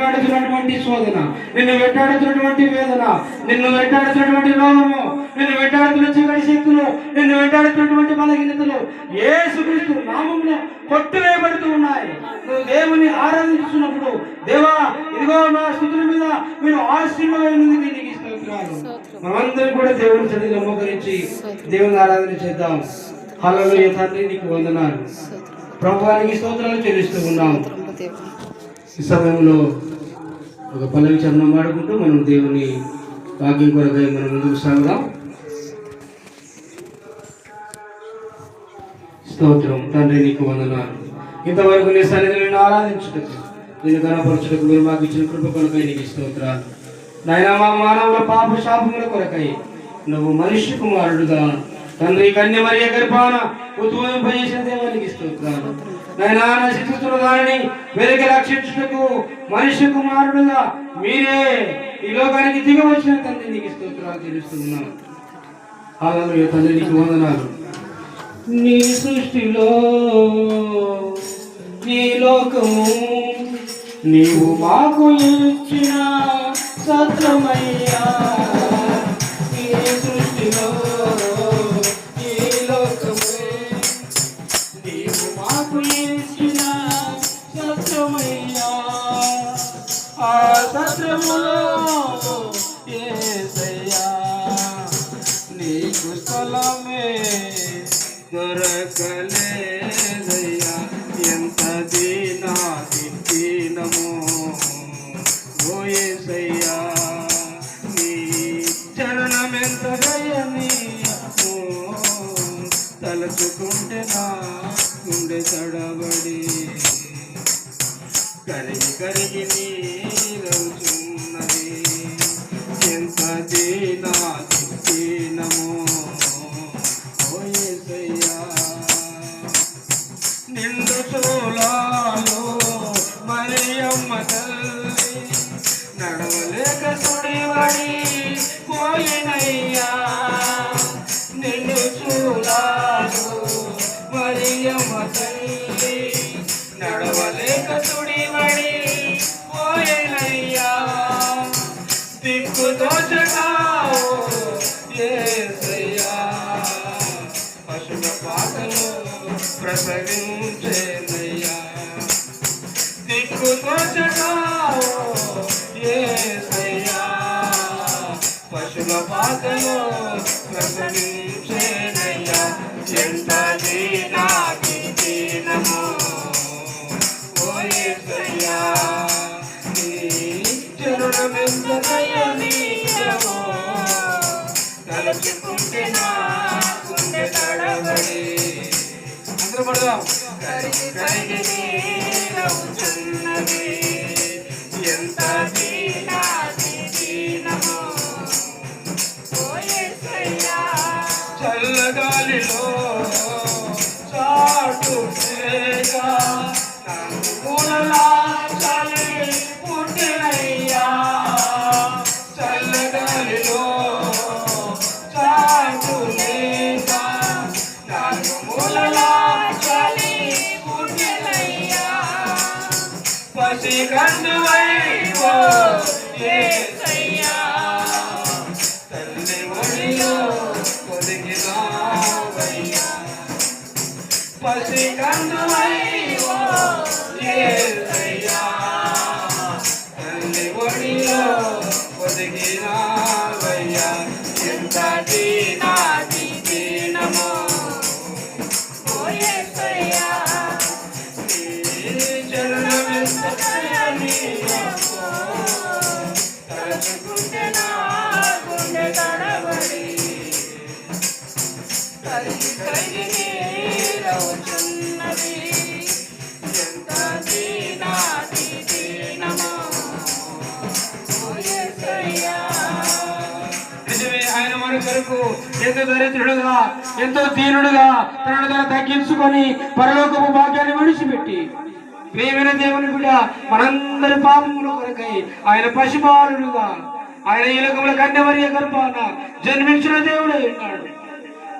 వెంటాడుతున్నటువంటి శోధన నిన్ను వెంటాడుతున్నటువంటి వేదన నిన్ను వెంటాడుతున్నటువంటి రోగము నిన్ను వెంటాడుతున్న చీకటి శక్తులు నిన్ను వెంటాడుతున్నటువంటి బలహీనతలు యేసుక్రీస్తు నామంలో కొట్టివేయబడుతూ ఉన్నాయి. నువ్వు దేవుని ఆరాధించున్నప్పుడు దేవా ఇదిగో నా స్థుతుల మీద మీరు ఆశీర్వాదం నీకు స్తోత్రాలు. మనమందరం కూడా దేవుని సన్నిధిలో మోకరించి దేవుని ఆరాధన చేద్దాం. హల్లెలూయా తండ్రి నీకు వందనాలు. ప్రభువానికి స్తోత్రాలు చెల్లిస్తూ ఉన్నాం. ఈ సమయంలో ఒక పల్లవి చరణం వాడుకుంటూ మనం దేవుని వాక్యం కొరకై మనం ముందుకు సాగుదాం. స్తోత్రం. తండ్రి నీకు వందనాలు. ఇంతవరకు నీ సన్నిధిని నేను ఆరాధించుటకు నేను కనపరచుటకు మీరు మాకు ఇచ్చిన కృప కొరకై నీకు స్తోత్రాలు. నాయన మా మానవుల పాప శాపముల కొరకై నువ్వు మనిషి కుమారుడుగా తండ్రి కన్య మరియ గర్భాన ఉద్భవింపజేసిన దేవానికి స్తోత్రాలు. నాయనా నశిస్తున్న దానిని వెలికి రక్షించుటకు మనిషి కుమారుడుగా మీరే ఈ లోకానికి దిగి వచ్చిన తండ్రి నీకు స్తోత్రాలు తెలుస్తున్నాను అలా తండ్రి నీకు వందనాలు. నీ సృష్టిలో నీ లోకము నీవు మాకు ఇచ్చిన సత్రములో యేసయ్యా నీకు స్థలమే దొరకలేదయ్యా. ఎంత దీనా దీనమో ఓ యేసయ్యా నీ చరణం ఎంత దయనీయమో తలచుకుంటే నా గుండె తడబడి కరిగి కరిగి నీరవుచున్నది ఎంత దీనా దీనమో ఓ యేసయ్యా నిండు చూలాలో మరియమ్మ తల్లి నడవలేక సుడివడి దిక్కు దోచగావు పశుల పాటలు ప్రసవించేనయ్యా దిక్కు దోచగావు పశుల పాటలు ప్రసవించేనయ్యా ఎంత నీ నాకు తలచుకుంటే తడబడి అందరూ పడదాం కరిగి వారి కొరకు ఎంతో దరిద్రుడుగా ఎంతో దీనుడుగా తనను తగ్గించుకొని పరలోకపు భాగ్యాన్ని విడిచిపెట్టి ప్రేమైన దేవుని కూడా మనందరి పాపముల కొరకై ఆయన పశుపాలుడుగా ఆయన ఈ లోకముల కన్యమరియ గర్భాన జన్మించిన దేవుడే ఉన్నాడు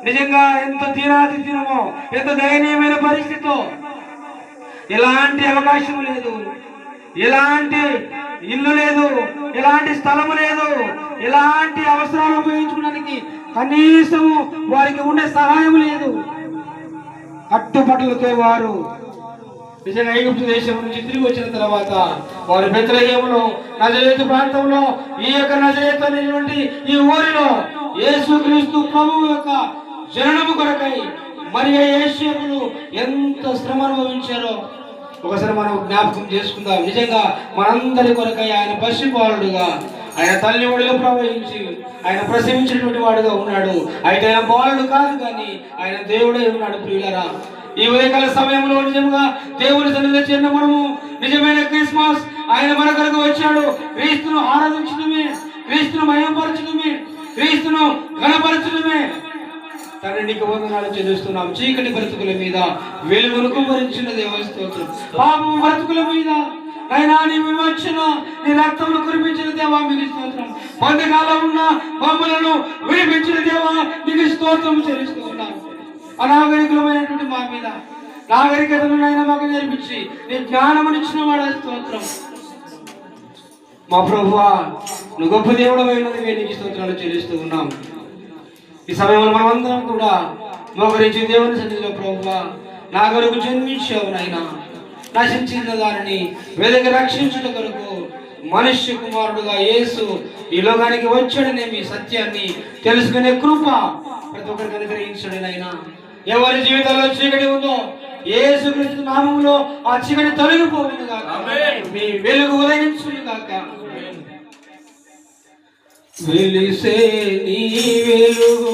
నిజంగా ఎంత తీరాది తినమో ఎంత దయనీయమైన పరిస్థితితో ఎలాంటి అవకాశం లేదు. ఎలాంటి ఇల్లు లేదు ఎలాంటి స్థలము లేదు ఎలాంటి అవసరాలు ఉపయోగించుకో కనీసము వారికి ఉండే సహాయం లేదు. కట్టుబట్టలతో వారు. నిజంగా ఐగుప్తు దేశం నుంచి తిరిగి వచ్చిన తర్వాత వారు బెత్తలహేములో నజరేతు ప్రాంతంలో ఈ యొక్క నజరేతు అనేటువంటి ఈ ఊరిలో యేసుక్రీస్తు ప్రభువు యొక్క జననము కొరకై మరి యేసులు ఎంత శ్రమ అనుభవించారో ఒకసారి మనం జ్ఞాపకం చేసుకుందాం. నిజంగా మనందరి కొరకై ఆయన పసిపాలుడుగా ఆయన తల్లి ఒడిలో ప్రవహించి ఆయన ప్రసవించినటువంటి వాడుగా ఉన్నాడు. అయితే ఆయన బాలుడు కాదు కానీ ఆయన దేవుడే ఉన్నాడు ప్రియులరా. ఈ ఉదయకాల సమయంలో నిజంగా దేవుని సన్నిధి చేరిన మనము నిజమైన క్రిస్మస్ ఆయన మన కొరకు వచ్చాడు. క్రీస్తును ఆరాధించడమే క్రీస్తును మయంపరచడమే క్రీస్తును ఘనపరచడమే. తండ్రి నీకు వందనాలు చెల్లిస్తున్నాం. చీకటి బ్రతుకుల మీద వెలుగును కుమరించిన దేవస్తోత్రం పాపం బ్రతుకుల మీద అయినా నీ విమర్శన నీ రక్తమును కురిపించిన దేవా మీకు స్తోత్రం. పంతకాలం ఉన్న మమ్మలను విడిపించిన దేవా నీకు స్తోత్రం చెల్లిస్తూ ఉన్నాం అనాగరికులమైనటువంటి మా మీద నాగరికతను అయినా మాకు నేర్పించి నీ జ్ఞానమునిచ్చిన వాడ స్తోత్రం. మా ప్రభువా నువ్వు గొప్ప దేవుడు అయినది నీకు స్తోత్రాలు చెల్లిస్తూ ఉన్నాం. ఈ సమయంలో మనమందరం కూడా మోకరించి దేవుని సన్నిధిలో ప్రభువా నా జన్మించావు నాయనా నశించిన దానిని వెదక రక్షించుట కొరకు మనుష్య కుమారుడుగా యేసు ఈ లోకానికి వచ్చాడనే మీ సత్యాన్ని తెలుసుకునే కృప ప్రతి ఒక్కరికి అనుగ్రహించడం అయినా ఎవరి జీవితంలో చీకటి ఉందో యేసు క్రీస్తు నామంలో ఆ చీకటి తొలగిపోవును గాక మీ వెలుగు ఉదయించును గాక వెలిసే నీ వెలుగు